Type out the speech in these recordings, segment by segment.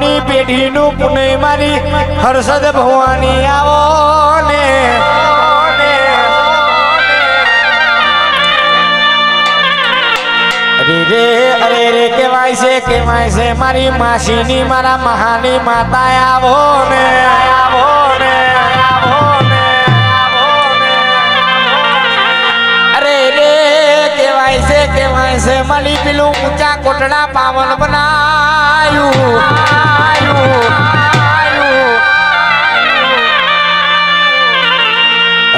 ની પેઢીનું પુણે મારી. હર્ષદ ભવાની આવો ને રે, અરે રે કેવાય છે કેવાય છે, મારી માસીની, મારા મહાની માતા આવો ને આવો ને આવો ને અરે રે કેવાય છે કેવાય છે, મારી પેલું ઊંચા કોટડા પાવન બનાયું.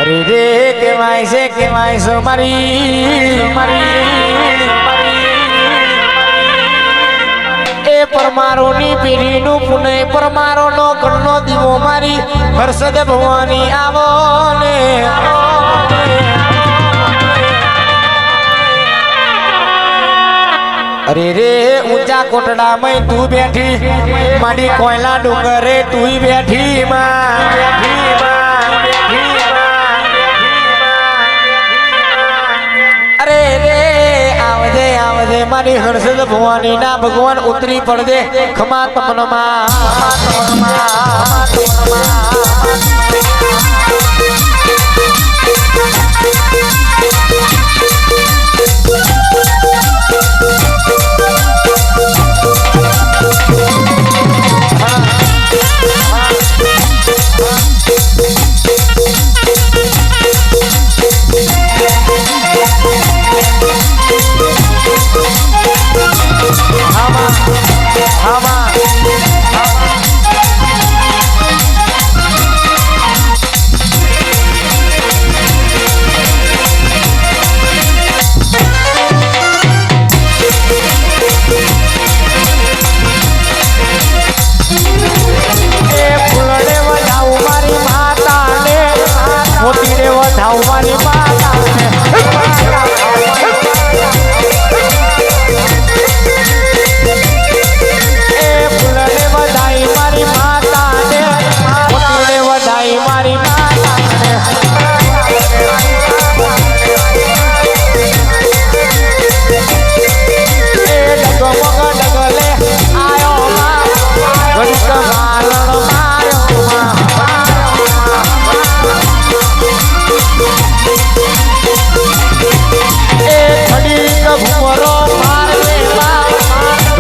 અરે રે, કેવાય છે, કેવાય છો મારી મારી એ નું પેઢીનું પરમારો પરમારોનો ઘરનો દીવો મારી હર્ષદ ભવાની આવો ને અરે રે, ઊંચા કોટડામાં તું બેઠી. મારી કોયલા ડુંગરે તું બેઠી માં. અરે રે, આવજે આવજે, મારી હર્ષદ ભવાની ના ભગવાન ઉતરી પડજે. ખમા તમનમાં.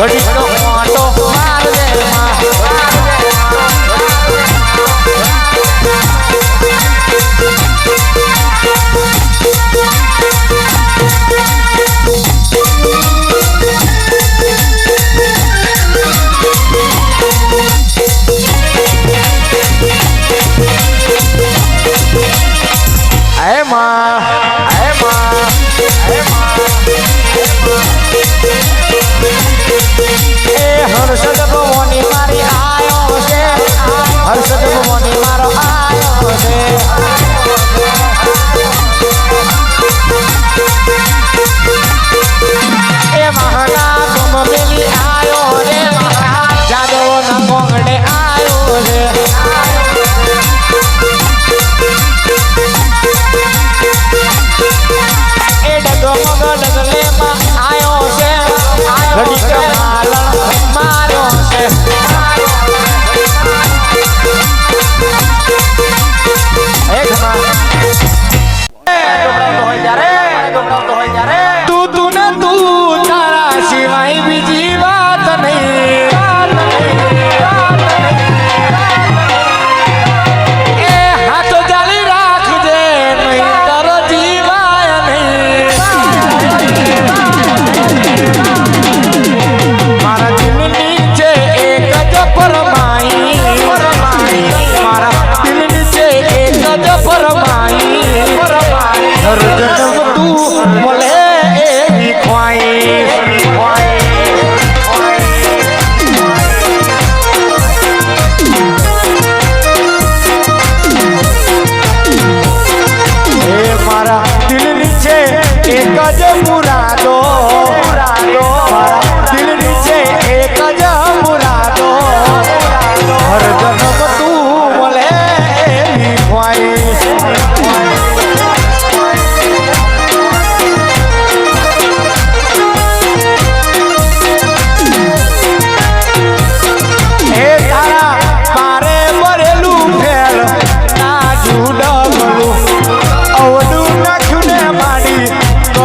二十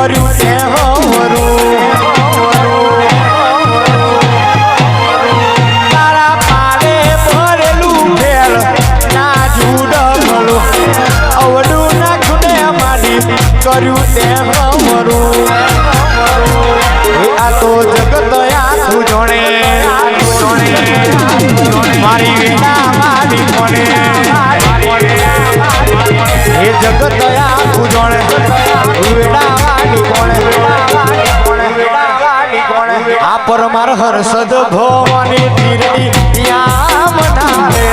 કર્યું કર્યું તે હોરું આ તો જગત દયા જોણે મારી એ જગત આખું આ પરમાર હર્ષદ ભવાની તીરડી યા મનારે